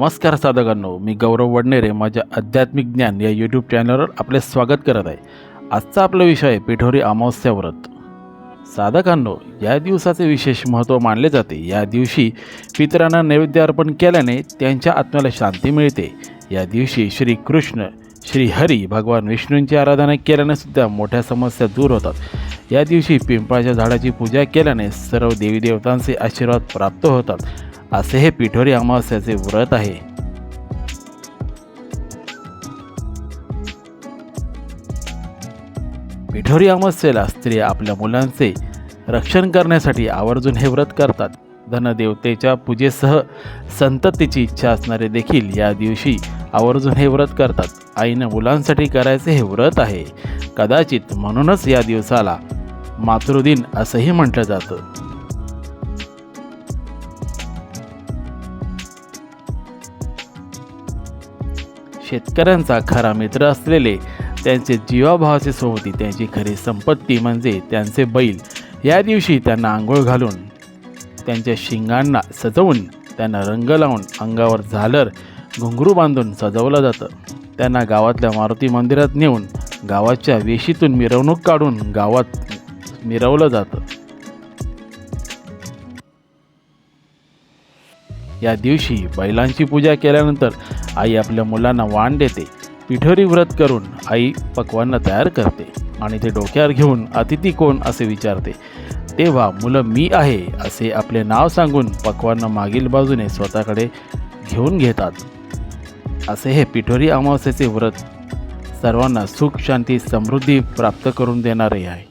नमस्कार साधकांनो मी गौरव वडनेरे माझ्या आध्यात्मिक ज्ञान या यूट्यूब चॅनलवर आपले स्वागत करत आहे. आजचा आपला विषय आहे पिठोरी अमावस्या व्रत. साधकांनो या दिवसाचे विशेष महत्त्व मानले जाते. या दिवशी पितरांना नैवेद्य अर्पण केल्याने त्यांच्या आत्म्याला शांती मिळते. या दिवशी श्री कृष्ण श्री हरी भगवान विष्णूंची आराधना केल्याने सुद्धा मोठ्या समस्या दूर होतात. या दिवशी पिंपळाच्या झाडाची पूजा केल्याने सर्व देवी देवतांचे आशीर्वाद प्राप्त होतात. असे हे पिठोरी अमावस्याचे व्रत आहे. पिठोरी अमावस्येला स्त्रिया आपल्या मुलांचे रक्षण करण्यासाठी आवर्जून हे व्रत करतात. धनदेवतेच्या पूजेसह संततीची इच्छा असणारे देखील या दिवशी आवर्जून हे व्रत करतात. आईनं मुलांसाठी करायचे हे व्रत आहे. कदाचित म्हणूनच या दिवसाला मातृदिन असंही म्हटलं जातं. शेतकऱ्यांचा खरा मित्र असलेले त्यांचे जीवाभावाचे सोबती त्यांची खरी संपत्ती म्हणजे त्यांचे बैल. या दिवशी त्यांना आंघोळ घालून त्यांच्या शिंगांना सजवून त्यांना रंग लावून अंगावर झालर घुंगरू बांधून सजवलं जातं. त्यांना गावातल्या मारुती मंदिरात नेऊन गावाच्या वेशीतून मिरवणूक काढून गावात मिरवलं जातं. या दिवशी बैलांची पूजा केल्यानंतर आई आपल्या मुलांना वाण देते पिठोरी व्रत करून आई पक्वांना तयार करते आणि ते डोक्यावर घेऊन अतिथी कोण असे विचारते तेव्हा मुलं मी आहे असे आपले नाव सांगून पक्वांना मागील बाजूने स्वतःकडे घेऊन घेतात. असे हे पिठोरी अमावस्येचे व्रत सर्वांना सुख शांती समृद्धी प्राप्त करून देणारे आहे.